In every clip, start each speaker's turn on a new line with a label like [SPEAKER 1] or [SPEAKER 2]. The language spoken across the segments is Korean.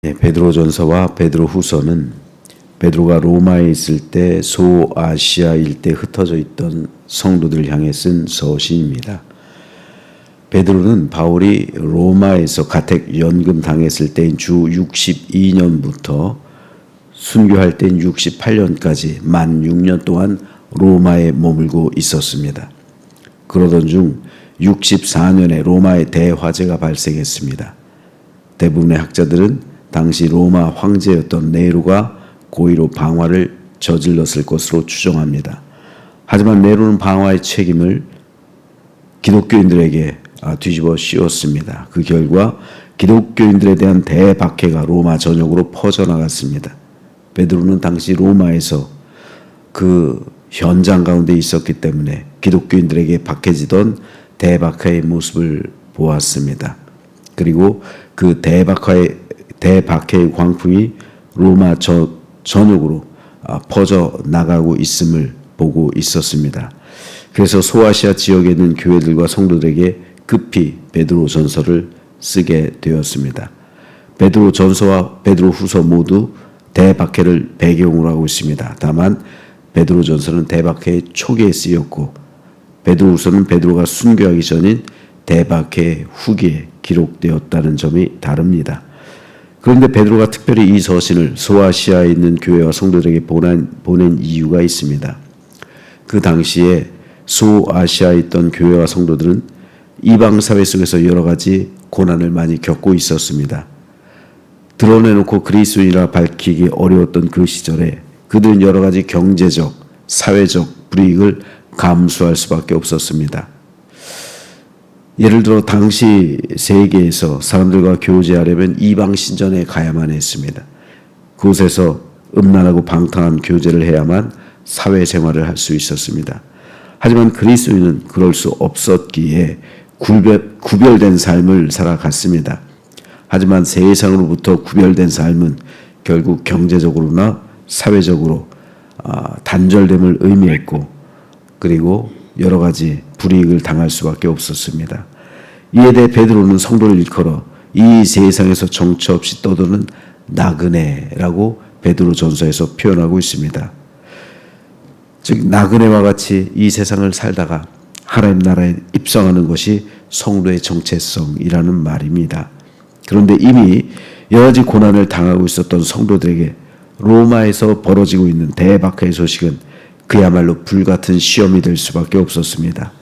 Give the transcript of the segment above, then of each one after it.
[SPEAKER 1] 네, 베드로전서와 베드로후서는 베드로가 로마에 있을 때 소아시아 일대 흩어져 있던 성도들을 향해 쓴 서신입니다. 베드로는 바울이 로마에서 가택 연금 당했을 때인 주 62년부터 순교할 때인 68년까지 만 6년 동안 로마에 머물고 있었습니다. 그러던 중 64년에 로마에 대화재가 발생했습니다. 대부분의 학자들은 당시 로마 황제였던 네로가 고의로 방화를 저질렀을 것으로 추정합니다. 하지만 네로는 방화의 책임을 기독교인들에게 아, 뒤집어 씌웠습니다. 그 결과 기독교인들에 대한 대박해가 로마 전역으로 퍼져나갔습니다. 베드로는 당시 로마에서 그 현장 가운데 있었기 때문에 기독교인들에게 박해지던 대박해의 모습을 보았습니다. 그리고 그 대박해의 대박해의 광풍이 로마 저, 전역으로 아, 퍼져 나가고 있음을 보고 있었습니다. 그래서 소아시아 지역에 있는 교회들과 성도들에게 급히 베드로 전서를 쓰게 되었습니다. 베드로 전서와 베드로 후서 모두 대박해를 배경으로 하고 있습니다. 다만 베드로 전서는 대박해의 초기에 쓰였고 베드로 후서는 베드로가 순교하기 전인 대박해 후기에 기록되었다는 점이 다릅니다. 그런데 베드로가 특별히 이 서신을 소아시아에 있는 교회와 성도들에게 보낸, 보낸 이유가 있습니다. 그 당시에 소아시아에 있던 교회와 성도들은 이방 사회 속에서 여러 가지 고난을 많이 겪고 있었습니다. 드러내놓고 그리스도인이라 밝히기 어려웠던 그 시절에 그들은 여러 가지 경제적, 사회적 불이익을 감수할 수밖에 없었습니다. 예를 들어 당시 세계에서 사람들과 교제하려면 이방 신전에 가야만 했습니다. 그곳에서 음란하고 방탕한 교제를 해야만 사회생활을 할 수 있었습니다. 하지만 그리스도인은 그럴 수 없었기에 구별, 구별된 삶을 살아갔습니다. 하지만 세상으로부터 구별된 삶은 결국 경제적으로나 사회적으로 아, 단절됨을 의미했고 그리고 여러 가지 불이익을 당할 수밖에 없었습니다. 이에 대해 베드로는 성도를 일컬어 이 세상에서 정처 없이 떠도는 나그네라고 베드로 전서에서 표현하고 있습니다. 즉 나그네와 같이 이 세상을 살다가 하나님 나라에 입성하는 것이 성도의 정체성이라는 말입니다. 그런데 이미 여러 가지 고난을 당하고 있었던 성도들에게 로마에서 벌어지고 있는 대박의 소식은 그야말로 불같은 시험이 될 수밖에 없었습니다.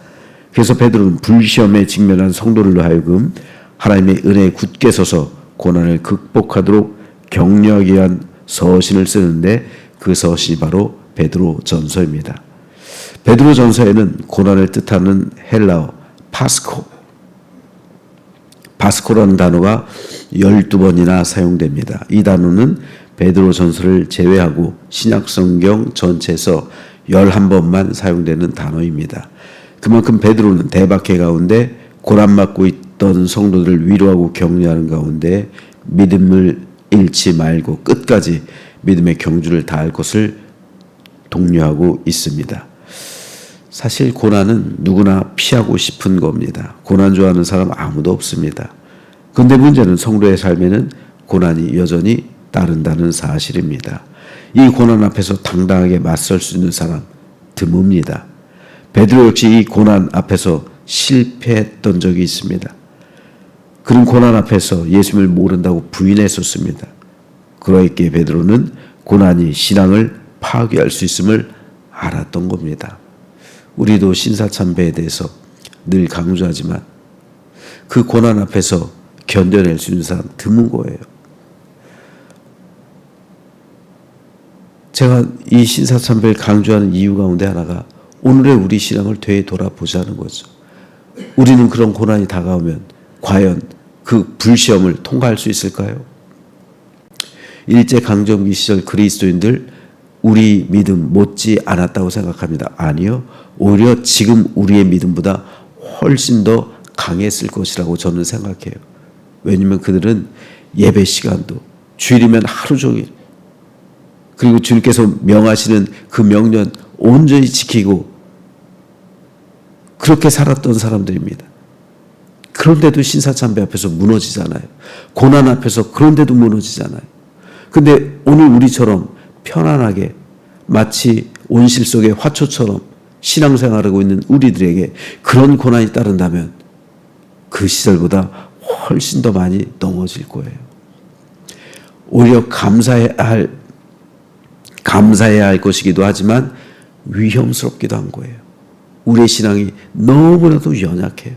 [SPEAKER 1] 그래서 베드로는 불시험에 직면한 성도들로 하여금 하나님의 은혜에 굳게 서서 고난을 극복하도록 격려하기 위한 서신을 쓰는데 그 서신이 바로 베드로 전서입니다. 베드로 전서에는 고난을 뜻하는 헬라어 파스코 파스코라는 단어가 12번이나 사용됩니다. 이 단어는 베드로 전서를 제외하고 신약 성경 전체에서 11번만 사용되는 단어입니다. 그만큼 베드로는 대박해 가운데 고난 맞고 있던 성도들을 위로하고 격려하는 가운데 믿음을 잃지 말고 끝까지 믿음의 경주를 다할 것을 독려하고 있습니다. 사실 고난은 누구나 피하고 싶은 겁니다. 고난 좋아하는 사람 아무도 없습니다. 그런데 문제는 성도의 삶에는 고난이 여전히 따른다는 사실입니다. 이 고난 앞에서 당당하게 맞설 수 있는 사람 드뭅니다. 베드로 역시 이 고난 앞에서 실패했던 적이 있습니다. 그런 고난 앞에서 예수님을 모른다고 부인했었습니다. 그러했기에 베드로는 고난이 신앙을 파괴할 수 있음을 알았던 겁니다. 우리도 신사참배에 대해서 늘 강조하지만 그 고난 앞에서 견뎌낼 수 있는 사람 드문 거예요. 제가 이 신사참배를 강조하는 이유 가운데 하나가 오늘의 우리 신앙을 되돌아보자는 거죠. 우리는 그런 고난이 다가오면 과연 그 불시험을 통과할 수 있을까요? 일제 강점기 시절 그리스도인들 우리 믿음 못지 않았다고 생각합니다. 아니요. 오히려 지금 우리의 믿음보다 훨씬 더 강했을 것이라고 저는 생각해요. 왜냐면 그들은 예배 시간도 주일이면 하루 종일 그리고 주님께서 명하시는 그 명령 온전히 지키고 그렇게 살았던 사람들입니다. 그런데도 신사참배 앞에서 무너지잖아요. 고난 앞에서 그런데도 무너지잖아요. 근데 오늘 우리처럼 편안하게 마치 온실 속의 화초처럼 신앙생활하고 있는 우리들에게 그런 고난이 따른다면 그 시절보다 훨씬 더 많이 넘어질 거예요. 오히려 감사해야 할 감사해야 할 것이기도 하지만 위험스럽기도 한 거예요. 우리의 신앙이 너무나도 연약해요.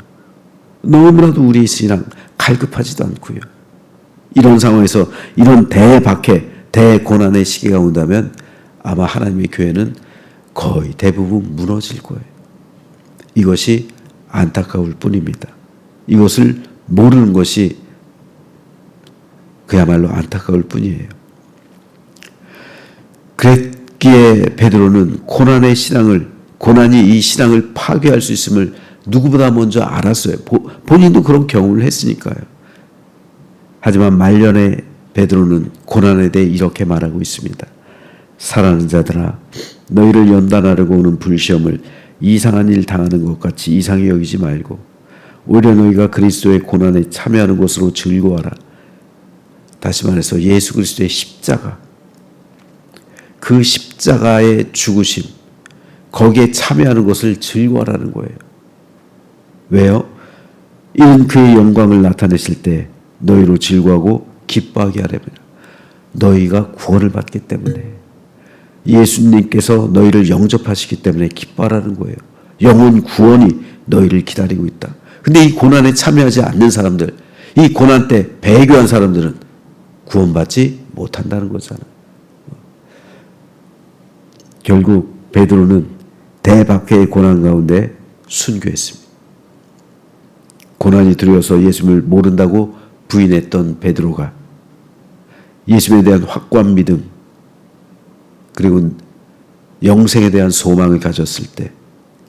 [SPEAKER 1] 너무나도 우리의 신앙 갈급하지도 않고요. 이런 상황에서 이런 대박해, 대고난의 시기가 온다면 아마 하나님의 교회는 거의 대부분 무너질 거예요. 이것이 안타까울 뿐입니다. 이것을 모르는 것이 그야말로 안타까울 뿐이에요. 그랬기에 베드로는 고난의 신앙을 고난이 이 신앙을 파괴할 수 있음을 누구보다 먼저 알았어요. 본인도 그런 경험을 했으니까요. 하지만 말년에 베드로는 고난에 대해 이렇게 말하고 있습니다. 사랑하는 자들아 너희를 연단하려고 오는 불시험을 이상한 일 당하는 것 같이 이상히 여기지 말고 오히려 너희가 그리스도의 고난에 참여하는 것으로 즐거워하라. 다시 말해서 예수 그리스도의 십자가 그 십자가의 죽으심 거기에 참여하는 것을 즐거워하라는 거예요. 왜요? 이는 그의 영광을 나타내실 때 너희로 즐거워하고 기뻐하게 하려면 너희가 구원을 받기 때문에 예수님께서 너희를 영접하시기 때문에 기뻐하라는 거예요. 영혼 구원이 너희를 기다리고 있다. 근데 이 고난에 참여하지 않는 사람들, 이 고난 때 배교한 사람들은 구원받지 못한다는 거잖아요. 결국 베드로는 대박해의 고난 가운데 순교했습니다. 고난이 두려워서 예수님을 모른다고 부인했던 베드로가 예수님에 대한 확고한 믿음 그리고 영생에 대한 소망을 가졌을 때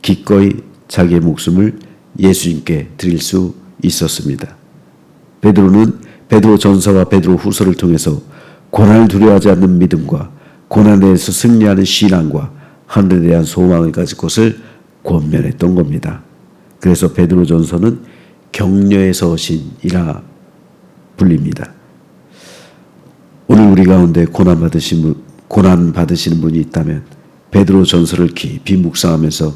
[SPEAKER 1] 기꺼이 자기의 목숨을 예수님께 드릴 수 있었습니다. 베드로는 베드로 전서와 베드로 후서를 통해서 고난을 두려워하지 않는 믿음과 고난에서 승리하는 신앙과 하늘에 대한 소망을 가질 것을 권면했던 겁니다. 그래서 베드로 전서는 격려의 서신이라 불립니다. 오늘 우리 가운데 고난 받으신 고난 받으시는 분이 있다면 베드로 전서를 깊이 묵상하면서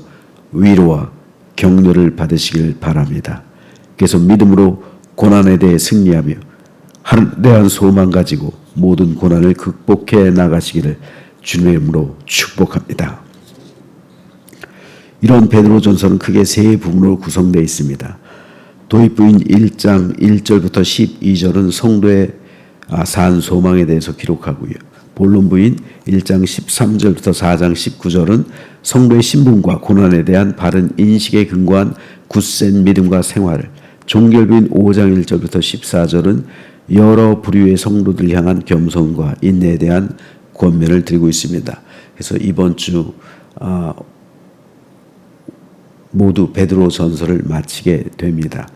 [SPEAKER 1] 위로와 격려를 받으시길 바랍니다. 그래서 믿음으로 고난에 대해 승리하며 하늘에 대한 소망 가지고 모든 고난을 극복해 나가시기를 주님의 이름으로 축복합니다. 이런 베드로 전서는 크게 세 부분으로 구성되어 있습니다. 도입부인 1장 1절부터 12절은 성도의 아, 산 소망에 대해서 기록하고요. 본론부인 1장 13절부터 4장 19절은 성도의 신분과 고난에 대한 바른 인식에 근거한 굳센 믿음과 생활을 종결부인 5장 1절부터 14절은 여러 부류의 성도들 향한 겸손과 인내에 대한 권면을 드리고 있습니다. 그래서 이번 주 아, 모두 베드로 전서를 마치게 됩니다.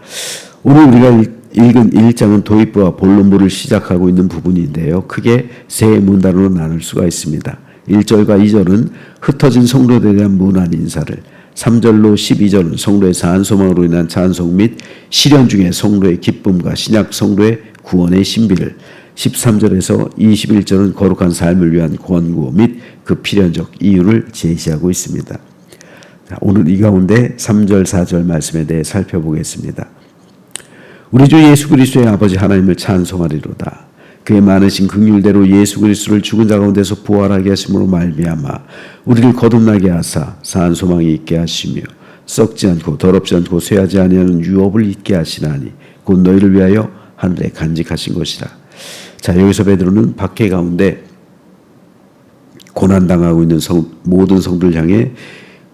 [SPEAKER 1] 오늘 우리가 읽은 1장은 도입부와 본론부를 시작하고 있는 부분인데요. 크게 세 문단으로 나눌 수가 있습니다. 1절과 2절은 흩어진 성도들에 대한 문안 인사를 3절로 12절은 성도의 사한 소망으로 인한 찬송 및 시련 중에 성도의 기쁨과 신약 성도의 구원의 신비를 13절에서 21절은 거룩한 삶을 위한 권고 및 그 필연적 이유를 제시하고 있습니다. 오늘 이 가운데 3절, 4절 말씀에 대해 살펴보겠습니다. 우리 주 예수 그리스도의 아버지 하나님을 찬송하리로다. 그의 많으신 긍휼대로 예수 그리스도를 죽은 자 가운데서 부활하게 하심으로 말미암아 우리를 거듭나게 하사 사한 소망이 있게 하시며 썩지 않고 더럽지 않고 쇠하지 아니하는 유업을 있게 하시나니 곧 너희를 위하여 하늘에 간직하신 것이라. 자 여기서 베드로는 박해 가운데 고난 당하고 있는 성, 모든 성들 향해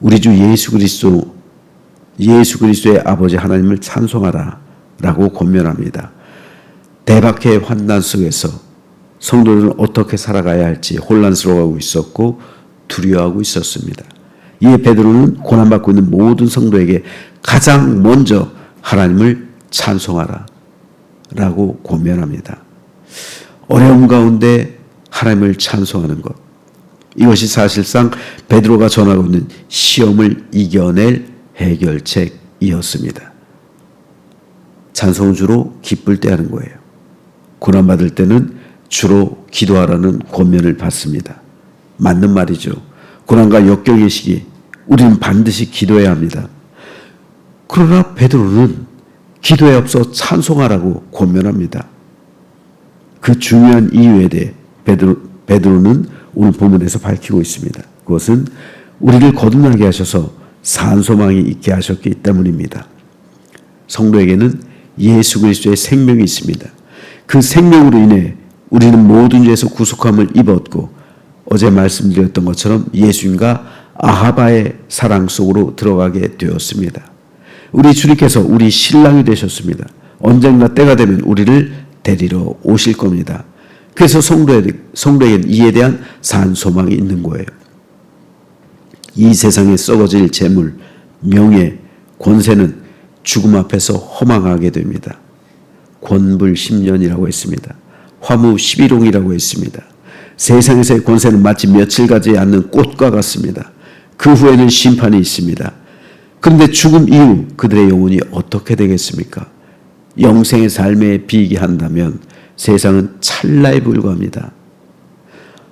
[SPEAKER 1] 우리 주 예수 그리스도 예수 그리스도의 아버지 하나님을 찬송하라 라고 권면합니다. 대박의 환난 속에서 성도들은 어떻게 살아가야 할지 혼란스러워하고 있었고 두려워하고 있었습니다. 이에 베드로는 고난받고 있는 모든 성도에게 가장 먼저 하나님을 찬송하라 라고 권면합니다. 어려움 가운데 하나님을 찬송하는 것. 이것이 사실상 베드로가 전하고 있는 시험을 이겨낼 해결책이었습니다. 찬송은 주로 기쁠 때 하는 거예요. 고난받을 때는 주로 기도하라는 권면을 받습니다. 맞는 말이죠. 고난과 역경의 시기, 우리는 반드시 기도해야 합니다. 그러나 베드로는 기도에 앞서 찬송하라고 권면합니다. 그 중요한 이유에 대해 베드로, 베드로는 오늘 본문에서 밝히고 있습니다. 그것은 우리를 거듭나게 하셔서 산소망이 있게 하셨기 때문입니다. 성도에게는 예수 그리스도의 생명이 있습니다. 그 생명으로 인해 우리는 모든 죄에서 구속함을 입었고 어제 말씀드렸던 것처럼 예수님과 아하바의 사랑 속으로 들어가게 되었습니다. 우리 주님께서 우리 신랑이 되셨습니다. 언젠가 때가 되면 우리를 데리러 오실 겁니다. 그래서 성도에, 성도에게는 이에 대한 산 소망이 있는 거예요. 이 세상에 썩어질 재물, 명예, 권세는 죽음 앞에서 허망하게 됩니다. 권불 10년이라고 했습니다. 화무 11홍이라고 했습니다. 세상에서의 권세는 마치 며칠 가지 않는 꽃과 같습니다. 그 후에는 심판이 있습니다. 그런데 죽음 이후 그들의 영혼이 어떻게 되겠습니까? 영생의 삶에 비기한다면 세상은 찰나에 불과합니다.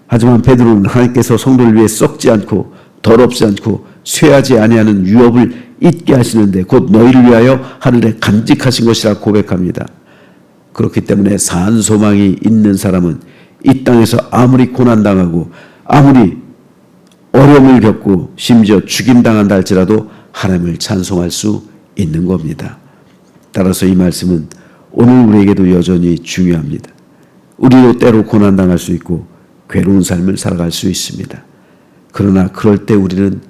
[SPEAKER 1] 하지만 베드로는 하나님께서 성도를 위해 썩지 않고 더럽지 않고 쇠하지 아니하는 유업을 잊게 하시는데 곧 너희를 위하여 하늘에 간직하신 것이라 고백합니다. 그렇기 때문에 산 소망이 있는 사람은 이 땅에서 아무리 고난 당하고 아무리 어려움을 겪고 심지어 죽임 당한다 할지라도 하나님을 찬송할 수 있는 겁니다. 따라서 이 말씀은 오늘 우리에게도 여전히 중요합니다. 우리도 때로 고난 당할 수 있고 괴로운 삶을 살아갈 수 있습니다. 그러나 그럴 때 우리는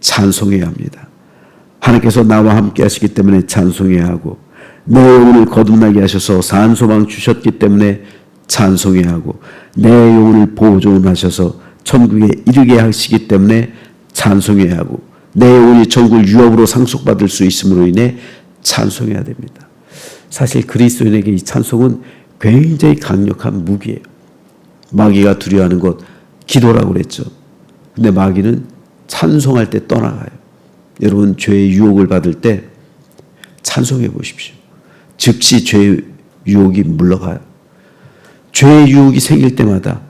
[SPEAKER 1] 찬송해야 합니다. 하나님께서 나와 함께 하시기 때문에 찬송해야 하고 내 영혼을 거듭나게 하셔서 산소망 주셨기 때문에 찬송해야 하고 내 영혼을 보존하셔서 천국에 이르게 하시기 때문에 찬송해야 하고 내 영혼이 천국을 유업으로 상속받을 수 있음으로 인해 찬송해야 됩니다. 사실 그리스도인에게 이 찬송은 굉장히 강력한 무기예요. 마귀가 두려워하는 것 기도라고 그랬죠. 근데 마귀는 찬송할 때 떠나가요. 여러분 죄의 유혹을 받을 때 찬송해 보십시오. 즉시 죄의 유혹이 물러가요. 죄의 유혹이 생길 때마다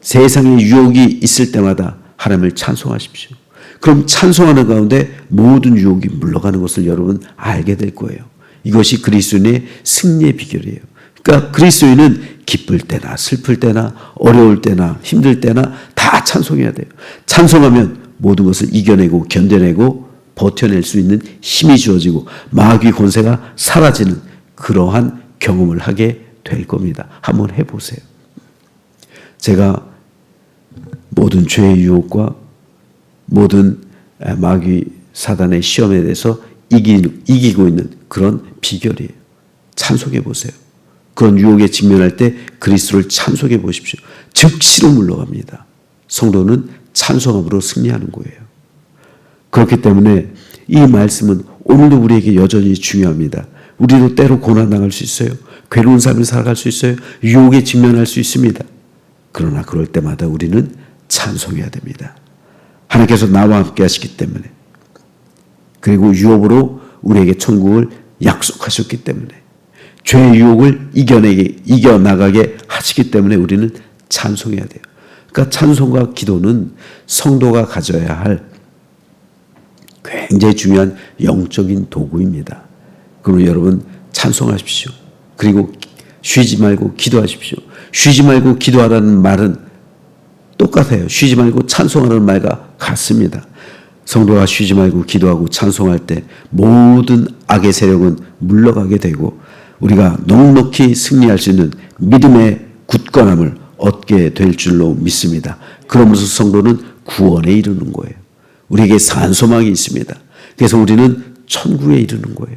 [SPEAKER 1] 세상의 유혹이 있을 때마다 하나님을 찬송하십시오. 그럼 찬송하는 가운데 모든 유혹이 물러가는 것을 여러분 알게 될 거예요. 이것이 그리스도인의 승리의 비결이에요. 그러니까 그리스도인은 기쁠 때나 슬플 때나 어려울 때나 힘들 때나 다 찬송해야 돼요. 찬송하면 모든 것을 이겨내고 견뎌내고 버텨낼 수 있는 힘이 주어지고 마귀 권세가 사라지는 그러한 경험을 하게 될 겁니다. 한번 해보세요. 제가 모든 죄의 유혹과 모든 마귀 사단의 시험에 대해서 이기, 이기고 있는 그런 비결이에요. 찬송해 보세요. 그런 유혹에 직면할 때 그리스도를 찬송해 보십시오. 즉시로 물러갑니다. 성도는 찬송함으로 승리하는 거예요. 그렇기 때문에 이 말씀은 오늘도 우리에게 여전히 중요합니다. 우리도 때로 고난당할 수 있어요. 괴로운 삶을 살아갈 수 있어요. 유혹에 직면할 수 있습니다. 그러나 그럴 때마다 우리는 찬송해야 됩니다. 하나님께서 나와 함께 하시기 때문에 그리고 유업으로 우리에게 천국을 약속하셨기 때문에 죄의 유혹을 이겨내게 이겨나가게 하시기 때문에 우리는 찬송해야 돼요. 그러니까 찬송과 기도는 성도가 가져야 할 굉장히 중요한 영적인 도구입니다. 그럼 여러분 찬송하십시오. 그리고 쉬지 말고 기도하십시오. 쉬지 말고 기도하라는 말은 똑같아요. 쉬지 말고 찬송하는 말과 같습니다. 성도가 쉬지 말고 기도하고 찬송할 때 모든 악의 세력은 물러가게 되고 우리가 넉넉히 승리할 수 있는 믿음의 굳건함을 얻게 될 줄로 믿습니다. 그러면서 성도는 구원에 이르는 거예요. 우리에게 산소망이 있습니다. 그래서 우리는 천국에 이르는 거예요.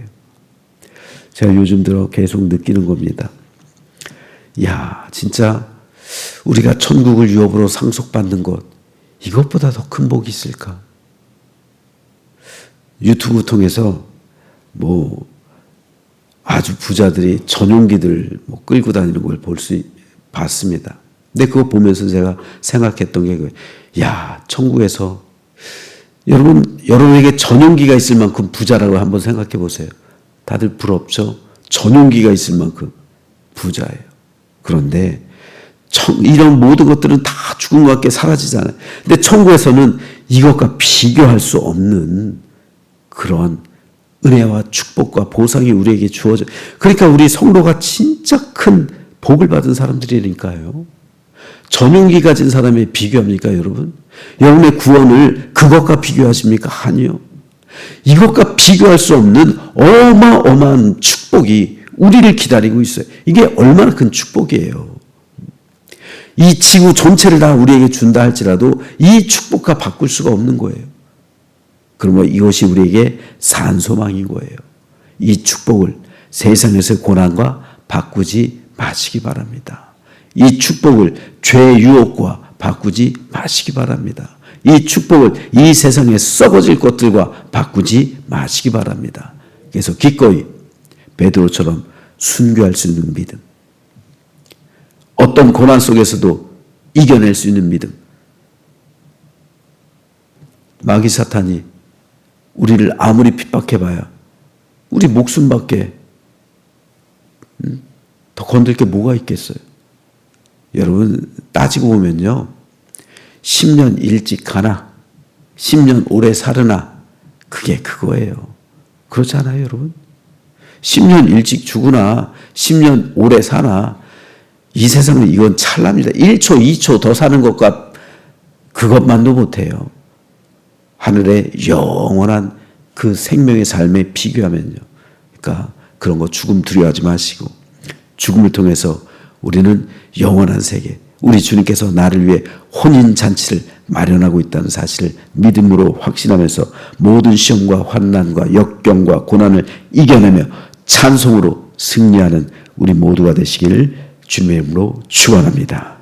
[SPEAKER 1] 제가 요즘 들어 계속 느끼는 겁니다. 야, 진짜 우리가 천국을 유업으로 상속받는 것, 이것보다 더 큰 복이 있을까? 유튜브 통해서 뭐 아주 부자들이 전용기들 뭐 끌고 다니는 걸 볼 수 봤습니다. 근데 그거 보면서 제가 생각했던 게, 야, 천국에서 여러분, 여러분에게 전용기가 있을 만큼 부자라고 한번 생각해 보세요. 다들 부럽죠? 전용기가 있을 만큼 부자예요. 그런데 청, 이런 모든 것들은 다 죽음과 함께 사라지잖아요. 근데 천국에서는 이것과 비교할 수 없는 그런 은혜와 축복과 보상이 우리에게 주어져. 그러니까 우리 성도가 진짜 큰 복을 받은 사람들이니까요. 전용기 가진 사람에 비교합니까, 여러분? 여러분의 구원을 그것과 비교하십니까? 아니요. 이것과 비교할 수 없는 어마어마한 축복이 우리를 기다리고 있어요. 이게 얼마나 큰 축복이에요. 이 지구 전체를 다 우리에게 준다 할지라도 이 축복과 바꿀 수가 없는 거예요. 그러면 이것이 우리에게 산 소망인 거예요. 이 축복을 세상에서의 고난과 바꾸지 마시기 바랍니다. 이 축복을 죄의 유혹과 바꾸지 마시기 바랍니다. 이 축복을 이 세상에 썩어질 것들과 바꾸지 마시기 바랍니다. 그래서 기꺼이 베드로처럼 순교할 수 있는 믿음. 어떤 고난 속에서도 이겨낼 수 있는 믿음. 마귀 사탄이 우리를 아무리 핍박해봐야 우리 목숨밖에 음, 더 건들 게 뭐가 있겠어요? 여러분 따지고 보면요. 10년 일찍 가나 10년 오래 살으나 그게 그거예요. 그렇지 않아요, 여러분? 10년 일찍 죽으나 10년 오래 사나 이 세상은 이건 찰나입니다. 1초, 2초 더 사는 것과 그것만도 못해요. 하늘의 영원한 그 생명의 삶에 비교하면요. 그러니까 그런 거 죽음 두려워하지 마시고 죽음을 통해서 우리는 영원한 세계, 우리 주님께서 나를 위해 혼인 잔치를 마련하고 있다는 사실을 믿음으로 확신하면서 모든 시험과 환난과 역경과 고난을 이겨내며 찬송으로 승리하는 우리 모두가 되시기를 주님의 이름으로 축원합니다.